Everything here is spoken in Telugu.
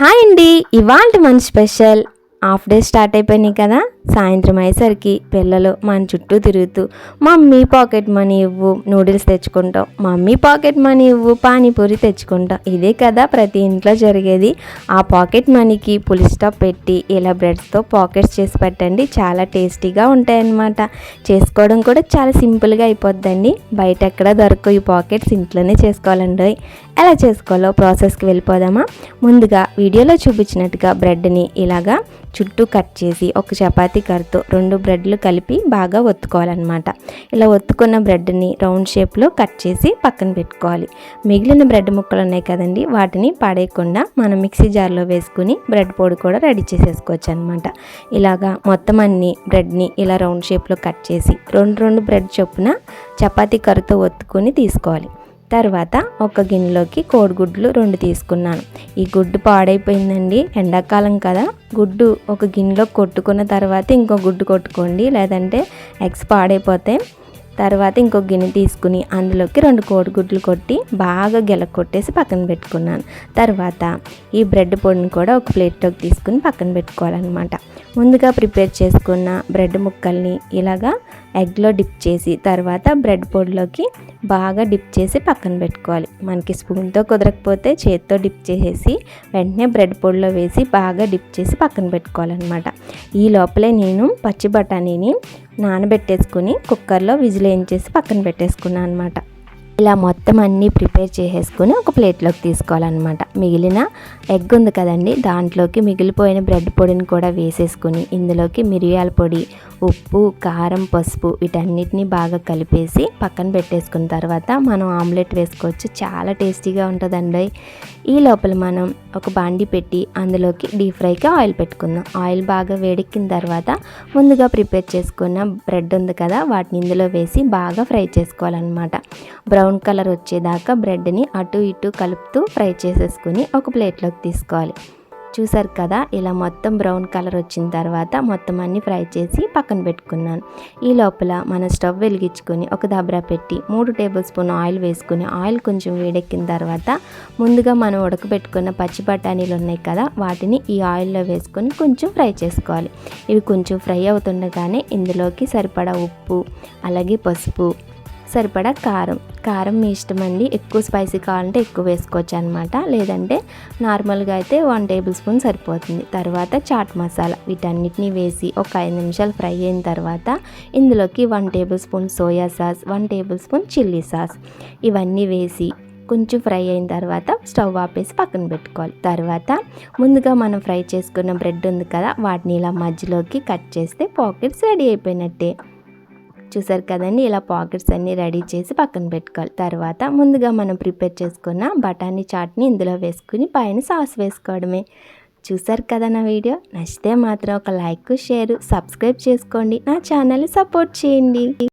హాయ్ అండి ఇవాళ మన స్పెషల్ హాఫ్ డే స్టార్ట్ అయిపోయినాయి కదా. సాయంత్రం అయ్యేసరికి పిల్లలు మన చుట్టూ తిరుగుతూ మమ్మీ పాకెట్ మనీ ఇవ్వు నూడిల్స్ తెచ్చుకుంటాం. మమ్మీ పాకెట్ మనీ ఇవ్వు పానీపూరి తెచ్చుకుంటాం. ఇదే కదా ప్రతి ఇంట్లో జరిగేది. ఆ పాకెట్ మనీకి పులి స్టాప్ పెట్టి ఇలా బ్రెడ్స్తో పాకెట్స్ చేసి పెట్టండి. చాలా టేస్టీగా ఉంటాయన్నమాట. చేసుకోవడం కూడా చాలా సింపుల్గా అయిపోద్దండి. బయట ఎక్కడ దొరకవు ఈ పాకెట్స్ ఇంట్లోనే చేసుకోవాలండి. ఎలా చేసుకోవాలో ప్రాసెస్కి వెళ్ళిపోదామా? ముందుగా వీడియోలో చూపించినట్టుగా బ్రెడ్ని ఇలాగా చుట్టూ కట్ చేసి ఒక చపాతీ కర్రతో రెండు బ్రెడ్లు కలిపి బాగా ఒత్తుకోవాలన్నమాట. ఇలా ఒత్తుకున్న బ్రెడ్ని రౌండ్ షేప్లో కట్ చేసి పక్కన పెట్టుకోవాలి. మిగిలిన బ్రెడ్ ముక్కలు ఉన్నాయి కదండి వాటిని పడేయకుండా మనం మిక్సీ జార్లో వేసుకుని బ్రెడ్ పొడి కూడా రెడీ చేసేసుకోవచ్చు అనమాట ఇలాగా మొత్తం అన్ని బ్రెడ్ని ఇలా రౌండ్ షేప్లో కట్ చేసి రెండు రెండు బ్రెడ్ చొప్పున చపాతీ కర్రతో ఒత్తుకొని తీసుకోవాలి. తర్వాత ఒక గిన్నెలోకి కోడిగుడ్లు రెండు తీసుకున్నాను. ఈ గుడ్డు పాడైపోయిందండి. ఎండాకాలం కదా. గుడ్డు ఒక గిన్నెలో కొట్టుకున్న తర్వాత ఇంకో గుడ్డు కొట్టుకోండి. లేదంటే ఎగ్స్ పాడైపోతే తర్వాత ఇంకో గిన్నె తీసుకుని అందులోకి రెండు కోడిగుడ్లు కొట్టి బాగా గెల కొట్టేసి పక్కన పెట్టుకున్నాను. తర్వాత ఈ బ్రెడ్ పొడిని కూడా ఒక ప్లేట్లోకి తీసుకుని పక్కన పెట్టుకోవాలన్నమాట. ముందుగా ప్రిపేర్ చేసుకున్న బ్రెడ్ ముక్కల్ని ఇలాగా ఎగ్లో డిప్ చేసి తర్వాత బ్రెడ్ పొడిలోకి బాగా డిప్ చేసి పక్కన పెట్టుకోవాలి. మనకి స్పూన్తో కుదరకపోతే చేత్తో డిప్ చేసేసి వెంటనే బ్రెడ్ పొడిలో వేసి బాగా డిప్ చేసి పక్కన పెట్టుకోవాలన్నమాట. ఈ లోపలే నేను పచ్చి బఠానీని నానబెట్టేసుకుని కుక్కర్లో విజిల్ వేయించేసి పక్కన పెట్టేసుకున్నాను అనమాట ఇలా మొత్తం అన్నీ ప్రిపేర్ చేసేసుకుని ఒక ప్లేట్లోకి తీసుకోవాలన్నమాట. మిగిలిన ఎగ్ ఉంది కదండి దాంట్లోకి మిగిలిపోయిన బ్రెడ్ పొడిని కూడా వేసేసుకుని ఇందులోకి మిరియాల పొడి ఉప్పు కారం పసుపు వీటన్నిటిని బాగా కలిపేసి పక్కన పెట్టేసుకున్న తర్వాత మనం ఆమ్లెట్ వేసుకోవచ్చు. చాలా టేస్టీగా ఉంటుందండి. ఈ లోపల మనం ఒక బాండి పెట్టి అందులోకి డీప్ ఫ్రైకి ఆయిల్ పెట్టుకుందాం. ఆయిల్ బాగా వేడెక్కిన తర్వాత ముందుగా ప్రిపేర్ చేసుకున్న బ్రెడ్ ఉంది కదా వాటిని ఇందులో వేసి బాగా ఫ్రై చేసుకోవాలన్నమాట. బ్రౌన్ కలర్ వచ్చేదాకా బ్రెడ్ని అటు ఇటు కలుపుతూ ఫ్రై చేసేసుకుని ఒక ప్లేట్లోకి తీసుకోవాలి. చూసారు కదా ఇలా మొత్తం బ్రౌన్ కలర్ వచ్చిన తర్వాత మొత్తం అన్ని ఫ్రై చేసి పక్కన పెట్టుకున్నాను. ఈ లోపల మన స్టవ్ వెలిగించుకొని ఒక దబ్రా పెట్టి మూడు టేబుల్ స్పూన్ ఆయిల్ వేసుకుని ఆయిల్ కొంచెం వేడెక్కిన తర్వాత ముందుగా మనం ఉడకబెట్టుకున్న పచ్చి బఠానీలు ఉన్నాయి కదా వాటిని ఈ ఆయిల్లో వేసుకొని కొంచెం ఫ్రై చేసుకోవాలి. ఇవి కొంచెం ఫ్రై అవుతుండగానే ఇందులోకి సరిపడా ఉప్పు అలాగే పసుపు సరిపడా కారం. కారం మీ ఇష్టం అండి ఎక్కువ స్పైసీ కావాలంటే ఎక్కువ వేసుకోవచ్చు అనమాట లేదంటే నార్మల్గా అయితే వన్ టేబుల్ స్పూన్ సరిపోతుంది. తర్వాత చాట్ మసాలా. వీటన్నిటిని వేసి ఒక ఐదు నిమిషాలు ఫ్రై అయిన తర్వాత ఇందులోకి one tablespoon soya sauce one tablespoon chilli sauce. ఇవన్నీ వేసి కొంచెం ఫ్రై అయిన తర్వాత స్టవ్ ఆపేసి పక్కన పెట్టుకోవాలి. తర్వాత ముందుగా మనం ఫ్రై చేసుకున్న బ్రెడ్ ఉంది కదా వాటిని ఇలా మధ్యలోకి కట్ చేస్తే పాకెట్స్ రెడీ అయిపోయినట్టే. చూసారు కదండి? ఇలా పాకెట్స్ అన్నీ రెడీ చేసి పక్కన పెట్టుకోవాలి. తర్వాత ముందుగా మనం ప్రిపేర్ చేసుకున్న బఠానీ చాట్ని ఇందులో వేసుకుని పైన సాస్ వేసుకోవడమే. చూసారు కదా నా వీడియో? నచ్చితే మాత్రం ఒక లైక్ షేర్ సబ్స్క్రైబ్ చేసుకోండి. నా ఛానల్ని సపోర్ట్ చేయండి.